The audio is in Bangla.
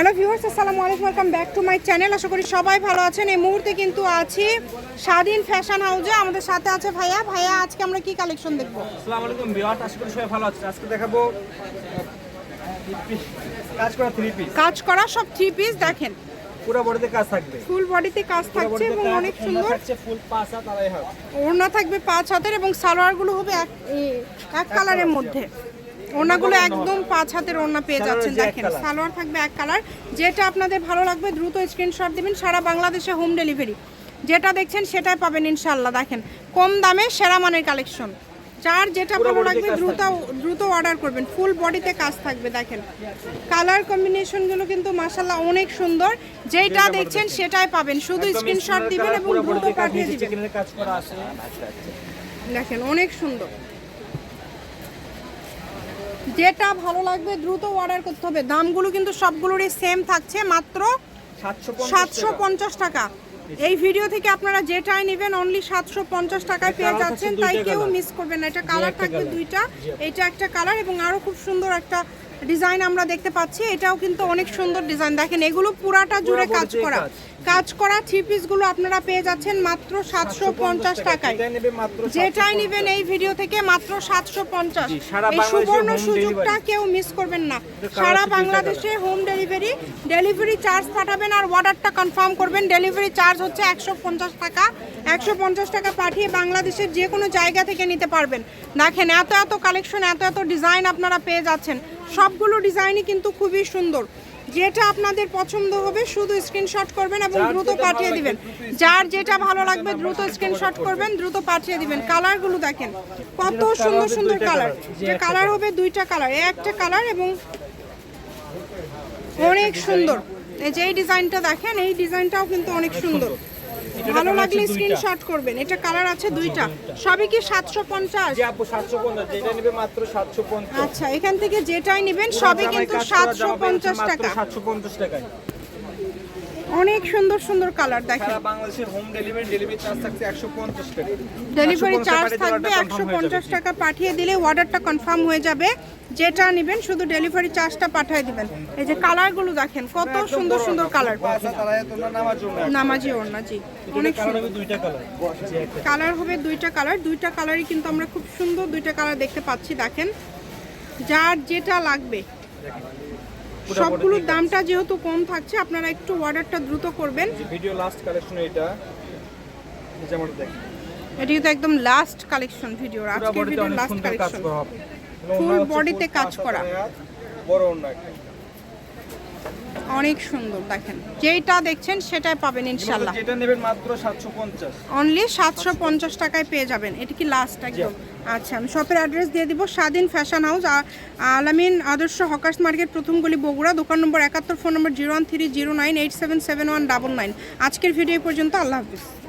হ্যালো ভিউয়ার্স আসসালামু আলাইকুম welcome back to my channel. আশা করি সবাই ভালো আছেন। এই মুহূর্তে কিন্তু আছি স্বাধীন ফ্যাশন হাউসে আমাদের সাথে আছে ভাইয়া। ভাইয়া আজকে আমরা কি কালেকশন দেখব? আসসালামু আলাইকুম ভিউয়ার্স আশা করি সবাই ভালো আছেন। আজকে দেখাবো কাজ করা থ্রি পিস কাজ করা সব থ্রি পিস দেখেন। পুরো বডিতে কাজ থাকবে। ফুল বডিতে কাজ থাকছে এবং অনেক সুন্দর। থাকছে ফুল পাঁচ হাত আড়াই হাত। ওড়না থাকবে পাঁচ হাতের এবং সালোয়ারগুলো হবে এক এক কালারের মধ্যে। ওড়নাগুলো একদম পাঁচ হাতের ওড়না পেয়ে যাচ্ছেন দেখেন সালোয়ার থাকবে এক কালার। যেটা আপনাদের ভালো লাগবে দ্রুত স্ক্রিনশট দিবেন সারা বাংলাদেশে হোম ডেলিভারি যেটা দেখছেন সেটাই পাবেন ইনশাল্লাহ দেখেন। কম দামে সেরা মানের কালেকশন যার যেটা ভালো লাগবে দ্রুত দ্রুত অর্ডার করবেন। ফুল বডিতে কাজ থাকবে দেখেন। কালার কম্বিনেশনগুলো কিন্তু মাসাল্লাহ অনেক সুন্দর। যেটা দেখছেন সেটাই পাবেন। শুধু স্ক্রিনশট দিবেন এবং দ্রুত পাঠিয়ে দিবেন। দেখেন অনেক সুন্দর। যেটা ভালো লাগবে দ্রুত অর্ডার করতে হবে। দামগুলো কিন্তু সবগুলোরই সেম থাকছে মাত্র সাতশো পঞ্চাশ টাকা। এই ভিডিও থেকে আপনারা যেটাই নেবেন অনলি সাতশো পঞ্চাশ টাকায় পেয়ে যাচ্ছেন তাই কেউ মিস করবেন না। এটা কালার থাকবে দুইটা এটা একটা কালার এবং আরও খুব সুন্দর একটা ডিজাইন আমরা দেখতে পাচ্ছি এটাও কিন্তু অনেক সুন্দর ডিজাইন। দেখেন এগুলো পুরাটা জুড়ে কাজ করা। কাজ। করা থ্রি পিসগুলো আপনারা পেয়ে যাচ্ছেন মাত্র সাতশো পঞ্চাশ টাকায়। যেটাই নেবে নেবেন এই ভিডিও থেকে মাত্র সাতশো পঞ্চাশ। এই সুবর্ণ সুযোগটা কেউ মিস করবেন না। সারা বাংলাদেশে হোম ডেলিভারি ডেলিভারি চার্জ পাঠাবেন আর অর্ডারটা কনফার্ম করবেন। ডেলিভারি চার্জ হচ্ছে একশো পঞ্চাশ টাকা। একশো পঞ্চাশ টাকা পাঠিয়ে বাংলাদেশের যে কোনো জায়গা থেকে নিতে পারবেন। দেখেন এত এত কালেকশন এত এত ডিজাইন আপনারা পেয়ে যাচ্ছেন। সবগুলো ডিজাইনই কিন্তু খুবই সুন্দর। যেটা আপনাদের পছন্দ হবে শুধু স্ক্রিনশট করবেন এবং দ্রুত পাঠিয়ে দিবেন। যার যেটা ভালো লাগবে দ্রুত স্ক্রিনশট করবেন। দ্রুত পাঠিয়ে দিবেন। কালারগুলো দেখেন কত সুন্দর সুন্দর কালার। যে কালার হবে দুইটা কালার একটা কালার এবং অনেক সুন্দর। এই যে এই ডিজাইনটা দেখেন এই ডিজাইনটাও কিন্তু অনেক সুন্দর। ভালো লাগলে। স্ক্রিনশট করবেন। এটা কালার আছে দুইটা। সবই কি সাতশো পঞ্চাশ? জি আপু সাতশো পঞ্চাশ। যেটা নেবে মাত্র সাতশো পঞ্চাশ। আচ্ছা এখান থেকে যেটাই নেবেন সবই কিন্তু সাতশো পঞ্চাশ টাকা। সাতশো পঞ্চাশ টাকায়। অনেক সুন্দর সুন্দর কালার দেখেন। বাংলাদেশের হোম ডেলিভারি ডেলিভারি চার্জ থাকছে একশো পঞ্চাশ টাকা। ডেলিভারি চার্জ থাকবে order একশো confirm হয়ে পঞ্চাশ যাবে। টাকা পাঠিয়ে দিলে অর্ডারটা কনফার্ম হয়ে যাবে। যেটা নেবেন শুধু ডেলিভারি চার্জটা পাঠিয়ে দিবেন। এই যে কালারগুলো দেখেন কত সুন্দর সুন্দর কালার নামাজি ওড়না জি। অনেক কালার হবে দুইটা কালার দুইটা কালার দুইটা কালারই কিন্তু আমরা খুব সুন্দর দুইটা কালার দেখতে পাচ্ছি দেখেন। যার যেটা লাগবে। সবগুলোর দামটা যেহেতু কম থাকছে আপনারা একটু অর্ডারটা দ্রুত করবেন। ভিডিও লাস্ট কালেকশন এটা এটি কিন্তু একদম লাস্ট কালেকশন ভিডিও আজকের বডিতে ভিডিও লাস্ট কালেকশন ফুল তে full কাজ করা। বড় অন্য একটা। অনেক সুন্দর দেখেন। যেটা দেখছেন সেটাই পাবেন ইনশাল্লাহ। যেটা নেবেন মাত্র সাতশো পঞ্চাশ। অনলি সাতশো পঞ্চাশ টাকায় পেয়ে যাবেন। এটা কি লাস্ট একদম? আচ্ছা আমি শপের অ্যাড্রেস দিয়ে দিব। স্বাধীন ফ্যাশন হাউস আলামিন আদর্শ হকার্স মার্কেট প্রথম গলি বগুড়া দোকান নম্বর একাত্তর phone number zero one three zero nine eight seven seven one double nine আজকের ভিডিও পর্যন্ত আল্লাহ হাফিজ।